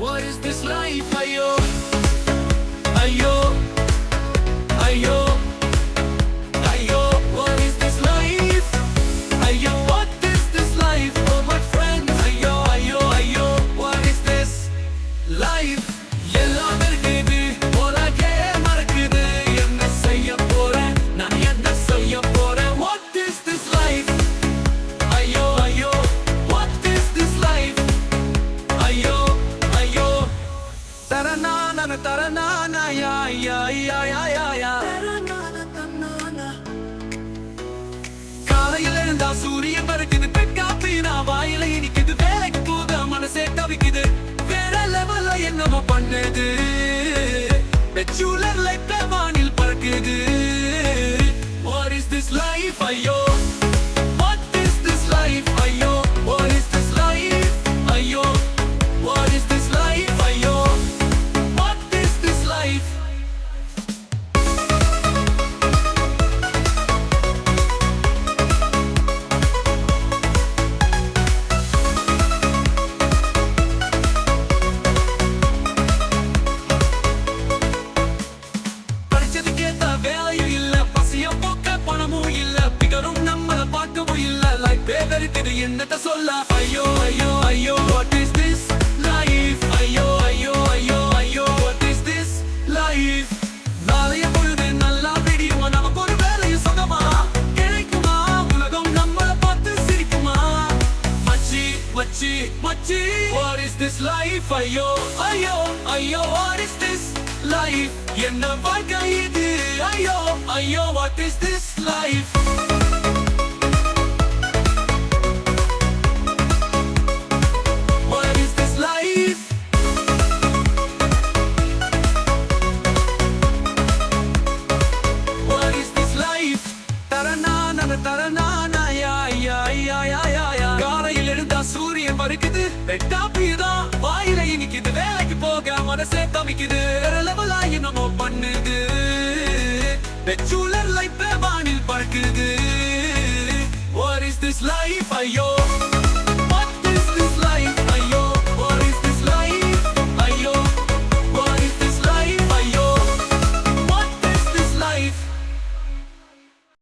What is this life I owe? I owe. தரநான தரநான யா யா யா யா யா யா. காலையில் எழுந்தா சூரியன் பறக்குது பெக்காப்பினா வாயில இனிக்குது வேலைக்கு போக மனசே தவிக்குது. வேற லெவல்ல என்னமோ பண்ணுது. பேதறிக்குது என்னத்த சொல்ல? ஐயோ ஐயோ ஐயோ வாட் இஸ் திஸ் லைஃப் ஐயோ ஐயோ ஐயோ ஐயோ வாட் இஸ் திஸ் லைஃப் நாளைய பொழுது நல்லா விடியுமா? நமக்கு ஒரு வேலையும் சொந்தமா கிடைக்குமா? உலகம் நம்மள பார்த்து சிரிக்குமா? மச்சி மச்சி மச்சி வாட் இஸ் திஸ் லைஃப் ஐயோ ஐயோ ஐயோ வாட் இஸ் திஸ் லைஃப் என்ன வாழ்க்கை இது? ஐயோ ஐயோ வாட் இஸ் திஸ் லைஃப் காலையில் எழுந்தா சூரியன் பறிக்குது வெட்டாப்பிதான் வாயில இனிக்குது. வேலைக்கு போக மனசே தவிக்குது. லெவலா என்னமோ பண்ணுது. பெச்சூலர் லைஃப் வானில் பறக்குது. What is this life? ஐயோ